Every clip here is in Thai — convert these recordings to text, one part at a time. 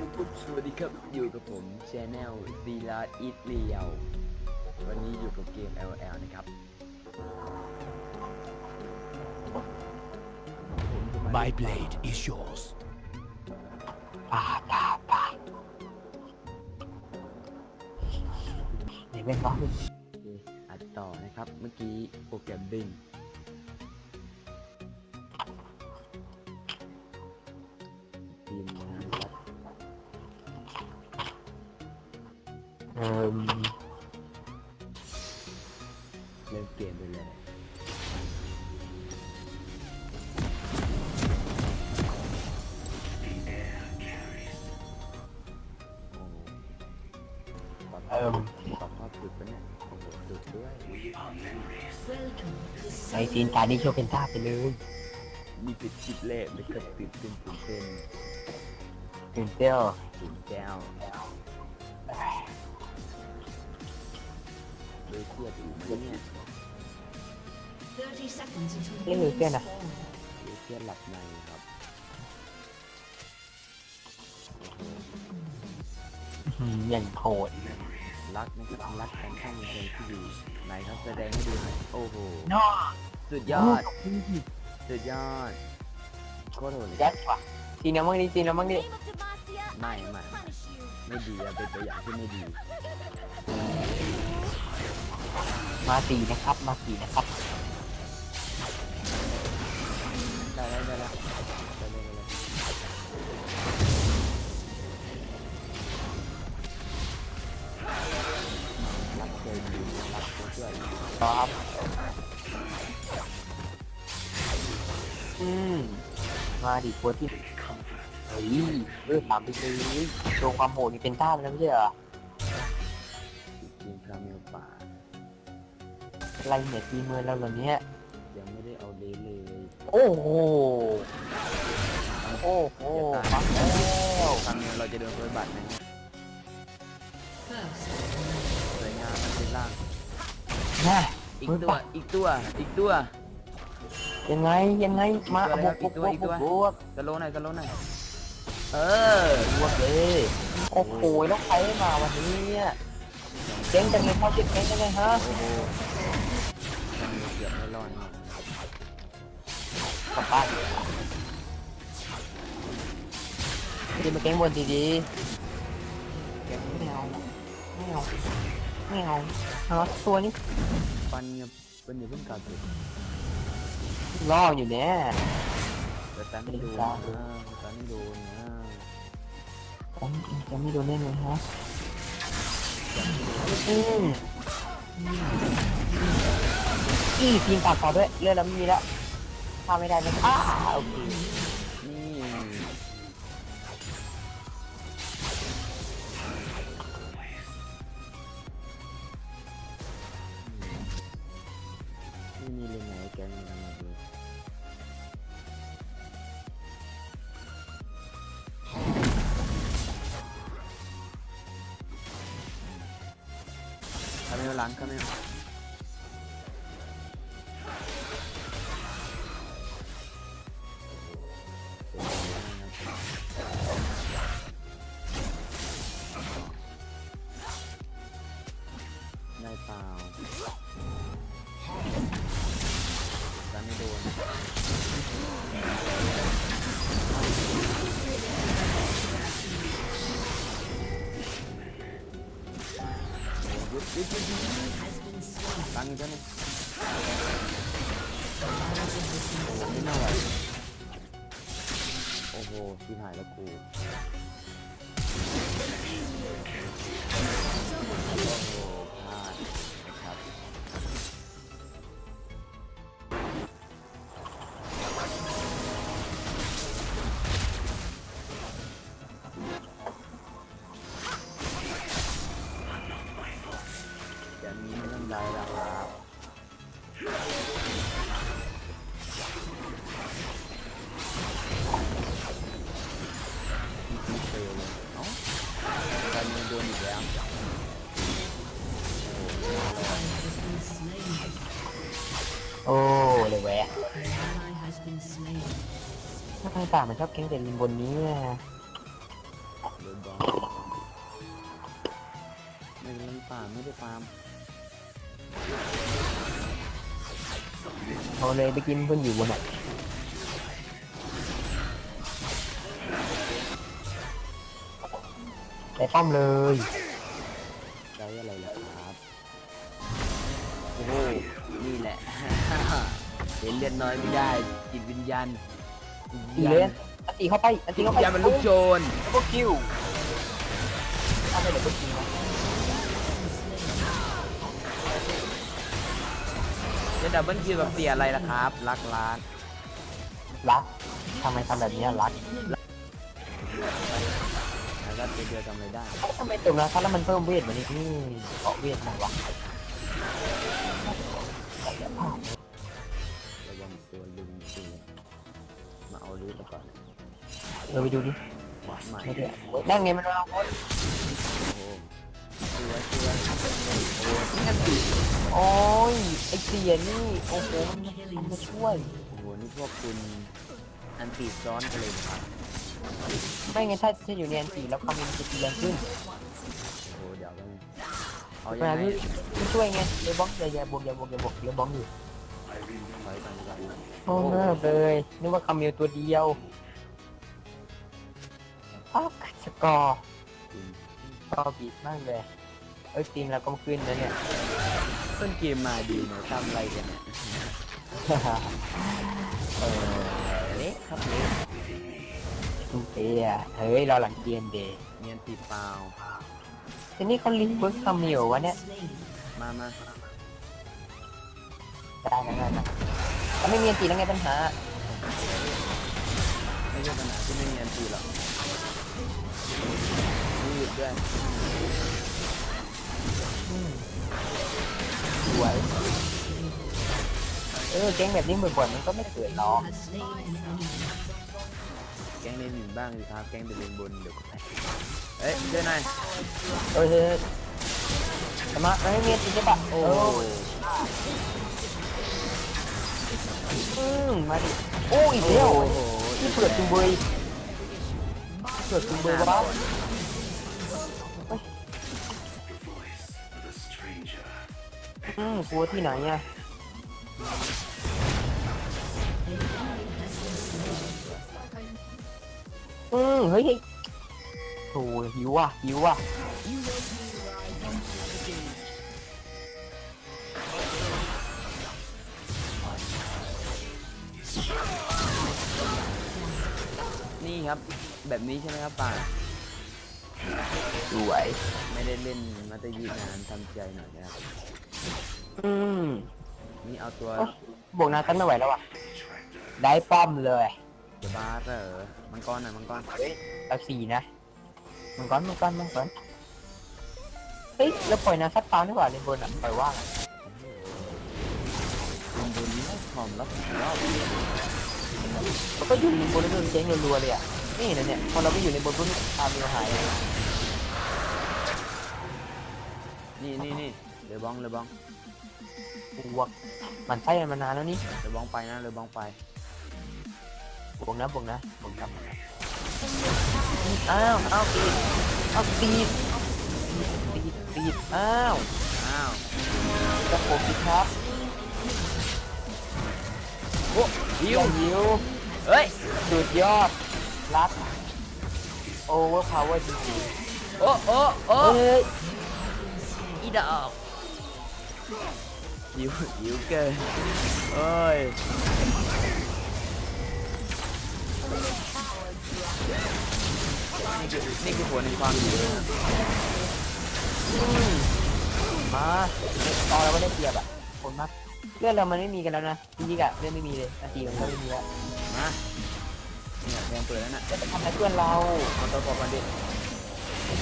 สวัสดีครับอยู่กับผมชแนลซีลาอีทเลียววันนี้อยู่กับเกม LL นะครับผมจะมา My blade is yours. ป่าป่าป่าไหนเป็นวะโอเคอัดต่อนะครับ เมื่อกี้โปรแกรมดึง เอ่มปรับภาพสุดปะเนี่ยโอ้โหสุดด้วยไอซีนการนี้โชว์เป็นท่าไปเลยนี่คือคลิปแรกเลยครับตื่นเต้นตื่นเต้นตื่นเต้นตื่นแก้วเลยเครียดอยู่ไหมเนี่ย30 seconds until เล่นหรือเต้นอะเลยเครียดหลับในครับอื้อหืออย่างโหด รักนะครับรักกันข้างในที่ดีไหนครับแสดงให้ดูหน่อยโอ้โหนอสุดยอดสุดยอดโคตรโหดเลยยัดว่ะซีนน้ำมั่งดิซีนน้ำมั่งดิไม่ไม่ไม่ดีอะเป็นตัวอย่างที่ไม่ดี มาสีนะครับ มาสีนะครับได้แล้วได้แล้ว เจอดีรักเพื่อนครับอืมมาดิโคที่เฮ้ยเริ่มตามไปเลยโชว์ความโหดนี่เป็นท่าไปแล้วไม่ใช่เหรอทีมคาเมลป่า อะไรเนี่ยตีมือเราเหรอเนี่ยยังไม่ได้เอาเลเลยโอ้โหโอ้โหมาแล้วคาเมลเราจะโดนโดนบัตรนะเนี่ย first. ล่างน่ะอีกตัว อีกตัว อีกตัว ยังไงยังไงมาอีกตัวบอีวกกตัวบวกบวกสโลว์หน่อยสโลว์หน่อย เออบวกเลยโอ้โหแล้วใครมาวันนี้เนี่ยเจ๊งจังเลยพ่อเจ๊งจังเลยฮะโอ้โหคาเมลเกือบไม่รอดเนี่ยกลับบ้านดีมาเก่งบนดีแกๆไม่เอาไม่เอา ไม่เอาเอาตัวนี้ปันเนี่ยเป็นอย่าเพิ่งกลับเลยล่ออยู่เนี่ยแต่ตันไม่โดนครันะบตันไม่โดนนะผมจะไม่โดนแน่เลยฮะอืมอีทีมตัดต่อด้วยเลือดเราไม่มีแล้วทำไม่ได้นะอ้าโอเค ไม่มีเลยไหนแกงกันมาดูคาเมลหลังคาเมล ตังค์อีกแล้วนี่โอ้ไม่น่าไหวโอ้โหชิบหายแล้วกูโอ้โห อ้เลยแหวะ An ally has been slain. ถ้าทางต่างมันชอบเก่งแต่ลินบนนี้อะโดดนบอลไม่ได้ป่าไม่ได้ปาล์มเอาเลยไปกินเพื่อนอยู่บนอะไปป้อมเลย เห็นเลือดน้อยไม่ได้จิตวิญญาณตีเลยอันตีเข้าไป อันตีเข้าไปอย่ามันลุกโจรพวกคิวถ้าไม่เดี๋ยวพวกคิวนะจะดับเบิลคิวแบบเสียอะไรล่ะครับ รักล้านรักทำไมทำแบบนี้รักแล้วก็เดือดทำอะไรได้ทำไมตุ่มนะถ้าแล้วมันเพิ่มเวทมานี่นี่เกาะเวทมันวะระ มาเอาลื้อไปก่อนเออไปดูดิหวานใหม่ไม่ได้นั่งไงมันเราโคตรโอ้โหตัวตัวโอ้นี่กันสิโอ้ยไอเสียนี่โอ้โหมันมันมาช่วย โอ้โหนี่พวกคุณอันตีซ้อนกันเลยครับไม่ไงถ้าถ้าอยู่ในอันตีแล้วความมันจะตีแรงขึ้นโอ้โหเดี๋ยวต้องเอาเวยังลาไงที่ที่ช่วยไงเดี๋ยวบล็อกอย่าอย่าบวกอย่าบวกอย่าบวกเดี๋ยวบล็อกอยู่ ถอยก่อนดีกว่า โอ้เลิกเลยนึกว่าคามิลตัวเดียวอ๊อกสกอร์จริงสกอร์บีบมากเลย เอ้ยทีมเราก็ขึ้นแล้วเนี่ย ต้นเกมมาดีเนอะทำอะไรกันเนี่ยเออเละครับเละตุ้มเปียเฮ้ยรอหลังเกมเดย์เนียนตีเปล่าทีนี้เขาลิงก์เวิร์กคามิลวะเนี่ย มามาได้นะได้นะ ถ้าไม่มีอันตีแล้วไงปัญหา ไม่ใช่ปัญหาที่ไม่เนียนตีหรอกมีหยุดด้วยอืมสวยเออแก๊งแบบนี้บ่อยๆมันก็ไม่เกิดหรอก Has slain an enemy. แกล้งเล่นหนึ่งบ้างสิครับ แกล้งไปเล่นบนเดี๋ยวก็ไปเอ้ยเดี๋ยวหน่อยเฮ้ยเฮ้ยสมาร์ทไม่มีจริงใช่ปะโอ้โอ้ อืมมาดิ โอ้อีกแล้วโหที่เปิดจุงเบยเปิดจุงเบยวะอืมกลัวที่ไหนอะอืมเฮ้ยเฮ้ยโถ่หิวอะหิวอะ นี่ครับ แบบนี้ใช่ไหมครับป่าสวย ไม่ได้เล่นมาแตยีนานทำใจหน่อยนะครับอืมนี่เอาตัวโอ๊ยบวกนาตันไม่ไหวแล้วอะ ได้ป้อมเลยจะบาสเหรอมังกรหน่อยมังกรเฮ้ยเอาสี่นะ มังกรมังกรมังกรเฮ้ยเราปล่อยนาซัดเปล่าดีกว่าในบนอะปล่อยว่างอะคุณบุญนี่หอมรับผิดชอบ เราก็อยู่ในบนแล้นเจ๊งรัวๆเลยอะนี่นะเนี่ยพอเราไปอยู่ในบนปุ๊บตามมีหายนี่นี่นี่เลบองเลบองบวกมันใช่มันมานานแล้วนี่เลบองไปนะเลบองไปบวกนะบวกนะบวกนะบอ้าวอ้าวตีอ้าวตีดตีดตีอ้าวอ้าวจะผมสิครับ โอ้หิยิววยิวเฮ้ยสุดยอดรัดโอเวอร์พาวเวอร์จริงโอ้โอ้โอ้ๆเฮ้ยอีดอกหิวหิวเกินเอ้ยนี่คือนี่คือผลในความหิวนะมาตอนเราไม่ได้เปรียบอะคนมาก เลือดเรามันไม่มีกันแล้วนะจริงๆอะเลือดไม่มีเลยนาทีมันก็ไม่มีแล้วมาเนี่ยแพงเปิดแล้วน่ะจะไปทำอะไรเพื่อนเราเอาตัวก่อนดิ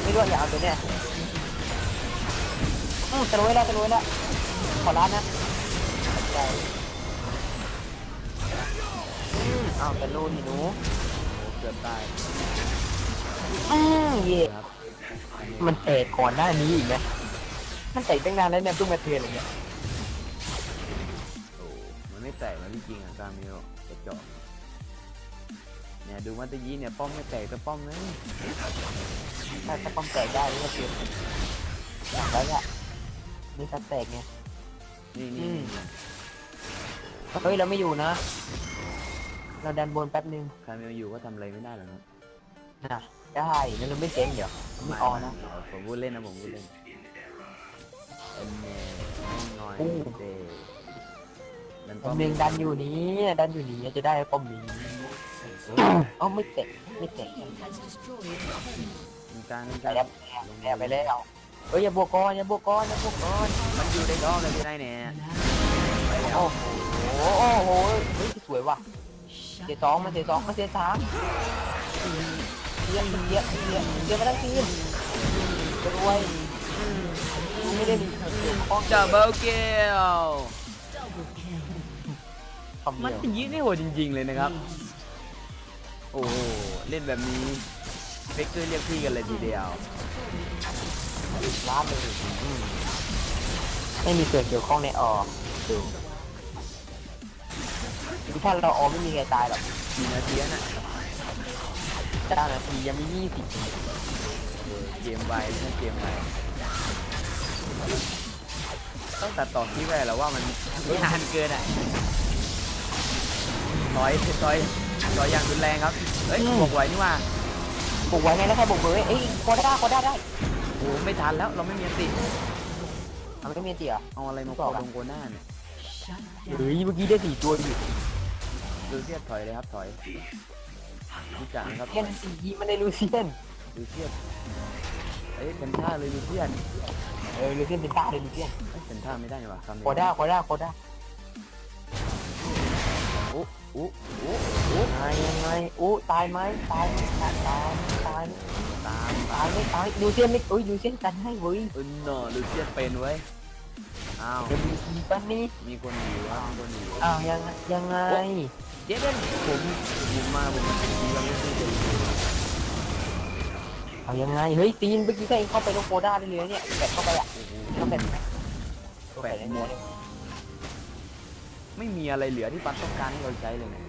ไม่รู้ว่าอย่าเอาตัวเนี้ยอืมตะลุยแล้วตะลุยแล้วขอร้านนะขอบใจอืมเอาตะลุยหนูโอ้เกือบตายอืมเย่ครับมันเตะก่อนหน้านี้อีกนะมันเตะตั้งนานแล้วเนี่ยเพิ่งมาเทือนอะไรเงี้ยโอ้มันไม่ แตกนะจริงๆอะกามิโอกระจอกเนี่ยดูมาตะยีเนี่ยป้อมไม่แตกแต่ป้อมนึงถ้าถ้าป้อมแตกได้นี่ก็คือหนักแล้วเนี่ยนี่ถ้าแตกไงนี่อืนี่มเฮ้ยเราไม่อยู่นะ เราดันบนแป๊บนึงใครไม่อยู่ก็ทำอะไรไม่ได้หรอกครับนะได้งั้นเราไม่เจ๊งเดี๋ยวไม่ออนะผมพูดเล่นนะผมพูดเล่นเอ็นเน่ไม่งอยอู้เด มันป้อมหนึ่งดันอยู่นี้ดันอยู่นี้จะได้ป้อมนี้ เอ้าไม่เตะไม่เตะ has destroyed a turret. มันการมันแอการบแอบไปแล้วเฮ้ยอย่าบวกก่อนอย่าบวกก่อนอย่าบวกก่อนมันอยู่ในท้องเลยที่ไหนเนี่ยไปแล้วโอ้โหโอ้โหเฮ้ยสวยว่ะ Shut เสียสองมันเสียสองมันเสียสามเสียเสียเสียเสียมาทั้งทีมจะรวยกูไม่ได้มีเกี่ยวข้อง ดับเบิลเกล double kill. คำมันเดียวยิงได้โหดจริง ๆ เลยนะครับ โอ้โหเล่นแบบนี้เฟกเกอร์เรียกพี่กันเลยทีเดียว ล้านเลยอืมไม่มีส่วนเกี่ยวข้องในออดูคือถ้าเราออไม่มีใครตายหรอกกี่นาทีน่ะเก้านาทียังไม่ยี่สิบเออเกมไวเล่นเกมไวต้องตัดต่อคลิปไปแล้วว่ามันนานเกินอะ ต่อยต่อยต่อยอย่างรุนแรงครับเฮ้ยบวกไหวนี่ว่าบุกไว้ไงแล้วใครบุกไว้เอ้ยโคด้าโคด้าได้โอ้โหไม่ทันแล้วเราไม่มีอันติทำไมไม่มีเตี๋ย เอาอะไรมาโกดงโกหน้าเนี่ย Shut เฮ้ down. ยเมื่อกี้ได้สี่ตัวอยู่ลูเซียสถอยเลยครับถอยรู้จักนะครับเทียนสี่ยีมันได้ลูเซียนลูเซียสเอ้ยเป็นท่าเลยลูเซียนเออลูเซียนเป็นตาเลยลูเซียนเอ้ยเป็นท่าไม่ได้นี่หว่าคำนี้โคด้าโคด้าโคด้า อุ๊อุ๊อุ๊อุ๊ตายยังไงอู้ตายไหมตายไหมตายตายตายตามตายไม่ตายลูเซียนไม่อุ้ยลูเซียนกันให้เว้ยอึนหนอลูเซียสเป็นเว้ยอ้าวเดี๋ยวมีทีปันนี้มีคนหนีวะมีคนหนีอ้าวยังไงยังไงเจ๊เป็นผมผมมาผมมาทีเราไม่ได้เลยเอายังไงเฮ้ยตีนเมื่อกี้ก็เองเข้าไปตรงโคด้าได้เลยเนี่ยแบตเข้าไปอะโอ้โหเข้าแบตไหมแปดหมด ไม่มีอะไรเหลือที่ปัดต้องการให้เราใช้เลยเนี่ย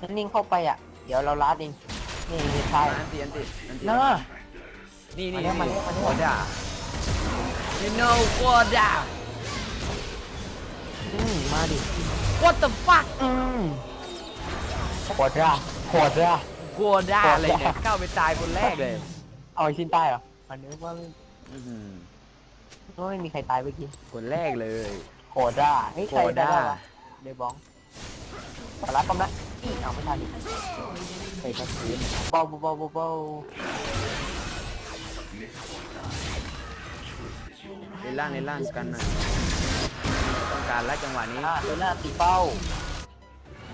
นั่นนิ่งเข้าไปอะ เดี๋ยวเราลัดเองนี่นี่ใช่อันตีอันตีอันตีนะนี่นี่มาแล้วมาแล้วมาแล้วโคด้า you know โคด้าอืมมาดิ what the fuck อืมโคด้าโคด้าโคด้าอะไรเนี่ยเข้าไปตายคนแรกเลย เอาไอ้ชิ้นใต้เหรอมันนึกว่าไม่อื้อหือว่าไม่มีใครตายเมื่อกี้ คนแรกเลย โคด้าเฮ้ยโคใครได้ด้าวะเดบองสาระกำลังอีเอาไม่ทันอีกไปครับพื้นเบาเบาเบาเบาเบาในล่างในล่างกันหน่อยต้องการแล้วจังหวะนี้ อ่าตัวหน้าตีเป้า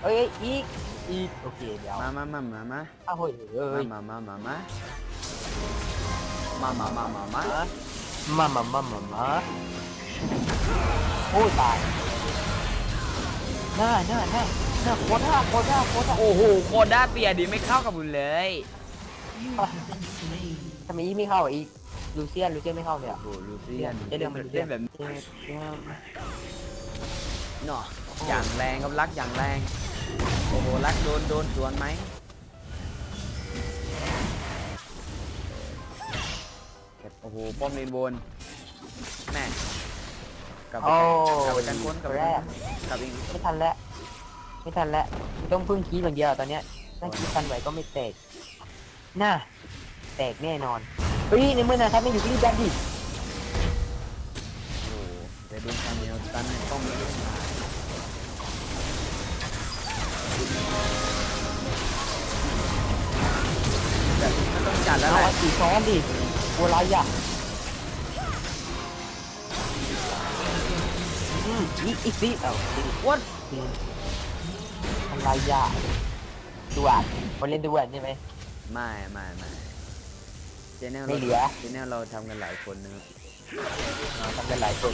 เอ้ยอีกอีกโอเคเดี๋ยวมามามามามาอ้าวเฮ้ยเอ้ยมามามามามามามามามามามามามามา โอ้ยตายหน้าหน้าหน้าหน้าโคด้าโคด้าโคด้าโอ้โหโคด้าเปียดีไม่เข้ากับบุญเลย You have been slain. ทำไมอีกไม่เข้าอะอีกลูเซียนลูเซียนไม่เข้าเนี่ยโอ้โหลูเซียนจะเดินมาเล่นแบบเนาะอย่างแรงครับรักอย่างแรง โอ้โหรักโดนโดนสวนไหมโอ้โหป้อมเลนบนแม่ กลับไปโอ้กลับไปกันค้นกลับไปแรกันกกลับเองไม่ทันแล้วไม่ทันแล้วต้องพึ่งคีบอย่างเดียวตอนเนี้ยถ้าคีบกันไหวก็ไม่แตกน่าแตกแน่นอนเฮ้ยในเมื่อนะครับไม่อยู่ที่ดันดิโอ้โหแต่ดูคาเมลตันป้อมเลนมาแบบนี้มันต้องจัดแล้วแหเอาละสีซ้อนดิบัวลายอะอืม อีกอีกสิเอ้าสิวัดอะไรอะด่วนคนเล่นด่วนใช่ไหม ไม่ไม่ไม่เจเนลไม่เหลือ เจเนลเราทำกันหลายคนนะครับเราทำกันหลายคน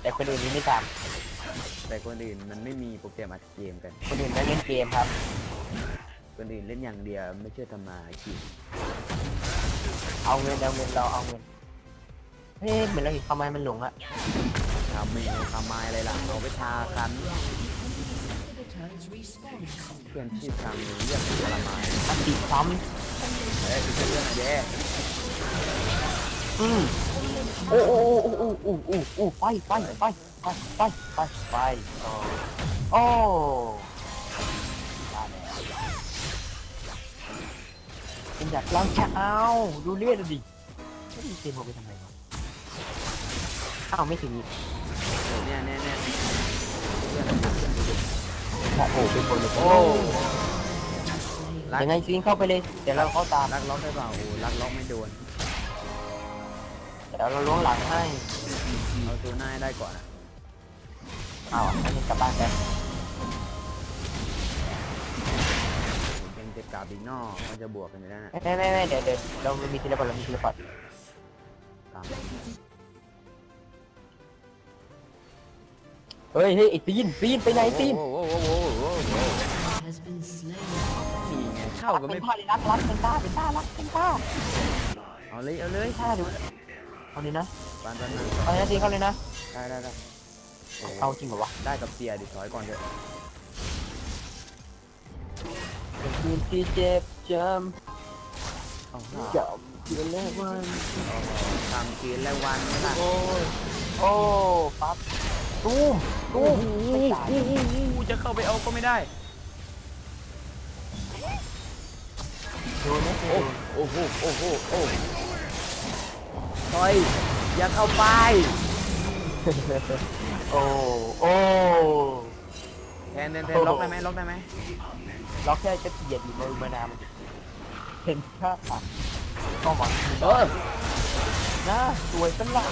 แต่คนอื่นนี่ไม่ทแต่คนอื่นมันไม่มีโปรแกรมอัดเกมกันำคนอื่นไม่เล่นเกมครับ คนอื่นเล่นอย่างเดียวไม่เชื่อทำมาหากินเอาเงินเอาเงินเราเอาเงินเฮ้ยเหมือนเราเห็นทำไมมันหลงอะ ทำเมนูทำไมอะไรล่ะเอาไปทาคันเพื่อนที่ทำเรียกทรมานอันติดซ้เฮ้ยช่วยเรื่องหน่อยเด้อืมโอ้โอ้โอ้โอ้โอ้โอ้โอ้ไปไปไปไปไปไปไปโอ้ได้แล้วผมอยากลองจะเอาดูเลือดดิไม่มีเกมเอาไปทำไมวะอ้าวไม่ถึงอีก เนี่ยเนี่ยเนี่ยโอ้โหเป็นคนเลยโอ้ยังไงซีนเข้าไปเลย เดี๋ยวเราเข้าตามลักล็อกได้เปล่าโอ้ลักล็อกไม่โดนเดี๋ยวเราล้วงหลังให้เอาตัวหน้าให้ได้ก่อนอะอ้าวอันนี้กลับบ้านไปผมยังเจ็บกราบอีกนอกมันจะบวกกันอยู่แล้วนะไม่ไม่ไม่เดี๋ยวเดี๋ยวเรามีทีละพอร์ตเรามีทีละพอร์ตตาม เฮ้ยเฮ้ยไอ้ซีนซีนไปไหนซีนโอ้โหโอ้โหโอ้โหโอ้โห has been slain. นี่ไงเข้าก็เป็ไม่นท่าเลยรักรักเป็นท่าเป็นท่ารักเป็นท่าเอาเลยเอาเลยเป็นท่าดูเอาเลยนะปานปานมาเอาเลยนะซีนเข้าเลยนะได้ได้ได้โอ้เอาจริงเหรอวะได้กับเสียดิถอยก่อนเถอะเป็นซีนที่เจ็บจเอาำจำเดือนแรกวันทำคืนและวันนี่ล่ะโอ้ยโอ้ปั๊บ ตูมตูโอ้มจะเข้าไปเอาก็ไม่ได้ โดนนะโอ้โหโอ้โหโอ้โหถอยอย่าเข้าไป โอ้โอ้แทนแทนแทนล็อกได้ไหมล็อกได้ไหมล็อกแค่จะเกลียดอยู่ในมานามเห็นค่าตัดก็หวังเออนะสวยสันละ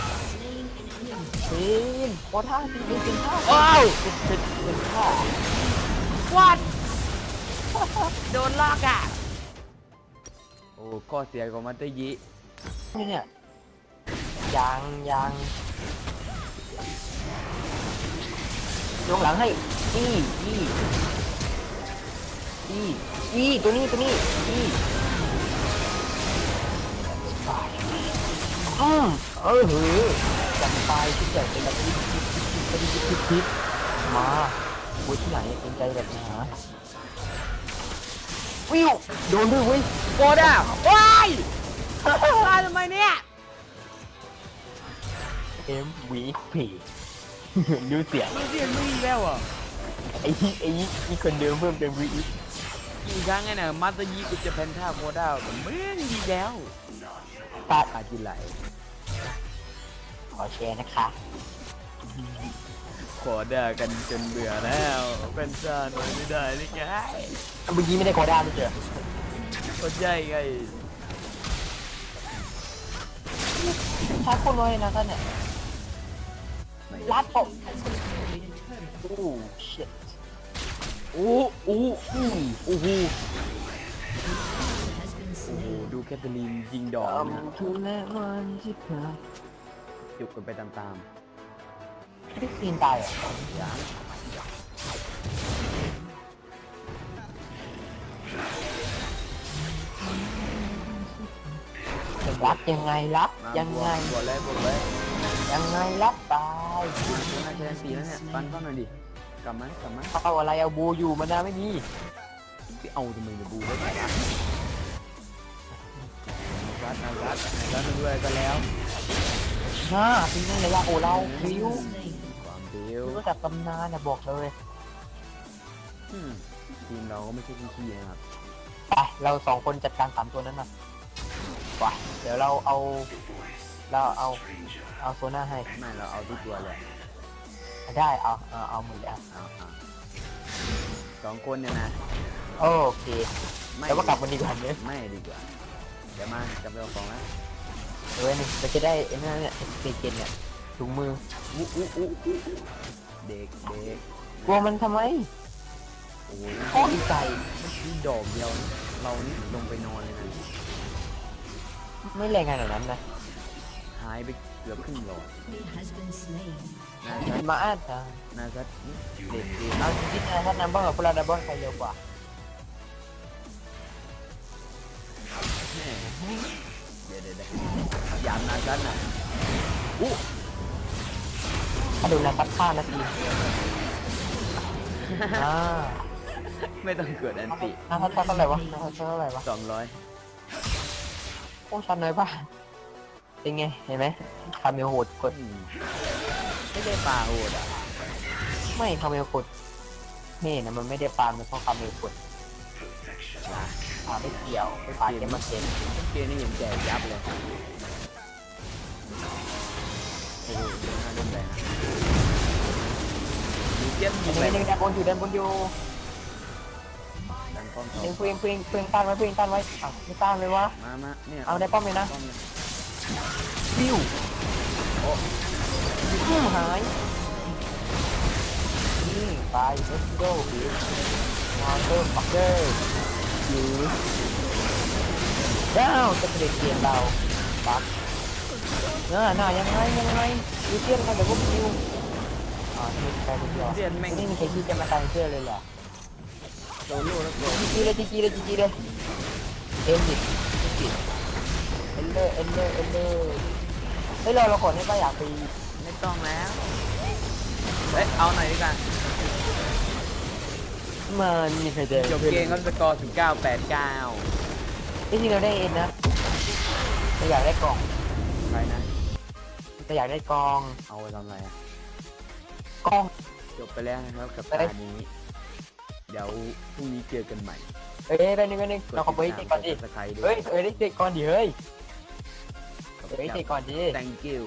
ซีนโอ้ท่าซีนเป็นท่าว้าวเป็นเป็นเป็นท่าวัดโดนลอกอะ โอ้ข้อเสียของมัตเตอร์ยินี่เนี่ยยางยางยงหลังให้อีอีอีอีตัวนี้ตัวนี้อีอืมเออหือ จับายที่ใหญ่เป็นแบบนี้ทิพทิพทิพทิพมาโว้ยที่ไหนเป็นใจแบบนี้ฮะวิวโดนด้วยเว้ยโกด้าว้ายตายทำไมเนี่ย MVP ดูเสียงมันเรียนไม่อีกแล้วอะไอ้ไอ้นี่คนเดิมเพิ่มเป็น VE อีกครั้งไงเนี่ยมัตเตอยิกูจะเป็นท่าโกด้าผมไม่ดีแล้วตัดอาจิไหล อแชร์นะคะ ขอด่ากันจนเบื่อแล้วเป็นซาหน่อยไม่ได้นี่ไงเมื่อกี้ไม่ได้โคด้าไม่เจอก็ใช่ไงชาร์จคนน้อยนะท่านเนี่ยรัดผมโอ้ชิตโอ้โอ้โอ้โอ้โห Has been โอ้โห slain. ดูแคทเธอรีนยิงดอกนะทำทุและวันที่ผ่าน จุกกันไปตามไม่ซีนตายเหรอๆอย่างรักยังไงรักมายังไงบวกเลยบวกเลยยังไงรักตายตัวน่าจะได้สีแล้วเนี่ย ปันเข้าหน่อยดิ กลับมากลับมาเอาอะไรเอาบูอยู่มันนะไม่มีไปเอาทำไมเนี่ยบูไว้ไหนรัดรัดรัดรัดรัดด้วยกันแล้ว ฮ่าเป็นยังไงล่ะโอ้เราคิ้ว Slain. ความเดียวรู้จักตำนานนะบอกเลยอืมทีมเราก็ไม่ใช่ขี้ๆนะครับไปเราสองคนจัดการสามตัวนั้นนะไปเดี๋ยวเราเอา เราเอาเอาโซน่าให้ไม่เราเอาทุกตัวเลยได้เอาเอาเอาหมดแล้วเอาเอาสองคนเนี่ยนะโอเคไม่แล้วว่ากลับวันนี้กันเนี่ยไม่ดีกว่าเดี๋ยวมาจับไปเอาของนะ เออนี่เราจะได้ไอ้นั่นเนี่ยสเกนเนี่ยถุงมืออู้อู้อู้อู้เด็กเด็กกลัวมันทำไมโอ้โอ้ยใจนี่ดอกเดียวนะเรานี่ลงไปนอนเลยนะไม่แรงขนาดนั้นนะหายไปเกือบครึ่งหลอด has been slain. นาซัดมาอ่านะนาซัดเด็กดีเอาจริงๆนะถ้านัมเบอร์กับพวกเราดับเบิลใครเร็วกว่าแม่ เดี๋ยวเดี๋ยวเดี๋ยวหยามนาซัดน่ะอู้ถ้าดูนะตัดค่านาทีอ่าไม่ต้องเกิดอันติน่าทัดเท่าไหร่วะน่าทัดเท่าไหร่วะสองร้อยโอ้ชันน้อยป่ะเป็นไง เห็นไหมคาเมลโหดกดอืมไม่ได้ปลาโหดอะไม่คาเมลกดนี่นะมันไม่ได้ปาล์มมันเพราะคาเมลกด ปาล์มไม่เกี่ยวไม่ปาล์มแค่มาเก็นเกมนี้เห็นแจกยับเลยโอ้โหน่าเล่นเลยนะมีเทียนยิอันงนี้เลยยังด้านบนอยู่ด้านบนอยู่ดันป้อมสอเพียงงเพียงเพียงเพียงต้านไว้เพียงต้านไว้อ้าวไม่ต้านเลยวะมามาเนี่ยเอาได้ป้อมเลยนะป้อมเลยฟิวโอ้อืมหายนี่ไป let's go มาเติมปักเกอร์ ยูดาวจะเปลี่ยนเกมเราปักเออน่ายังไงยังไงยูเทียนกันเดี๋ยวพวกคิวอ่านี่ใครคนเดียวเทียนแม่ง ไม่มีใครที่จะมาตามเชื่อเลยเหรอโซโล่แล้วโกรธจีจีเลยจีจีเลยจีจีเลยเอ็นดิเอ็นเลอร์เอ็นเลอร์เอ็นเลอร์เฮ้ยเราเราขอให้ป้าอยากไปไม่ต้องแล้ว เอ้ยเอาหน่อยดีกว่า มันมีใครเดินจบเกมก็สกอร์ถึง9 8 9ที่จริงเราได้เอ็นนะเราอยากได้กล่องไปนะ เราอยากได้กล่อง เอาไปทำอะไรอะกล่อง จบไปแล้วนะครับกับเอ้ตายนี้ เดี๋ยวพรุ่งนี้เจอกันใหม่เอ้ยไปนึงไปนึงเราขอไปเตะก่อนดิสไครต์ด้วเฮ้ยยเอ้ยได้เตะก่อนดิเฮ้ยเฮ้ยเตะก่อนดิ thank you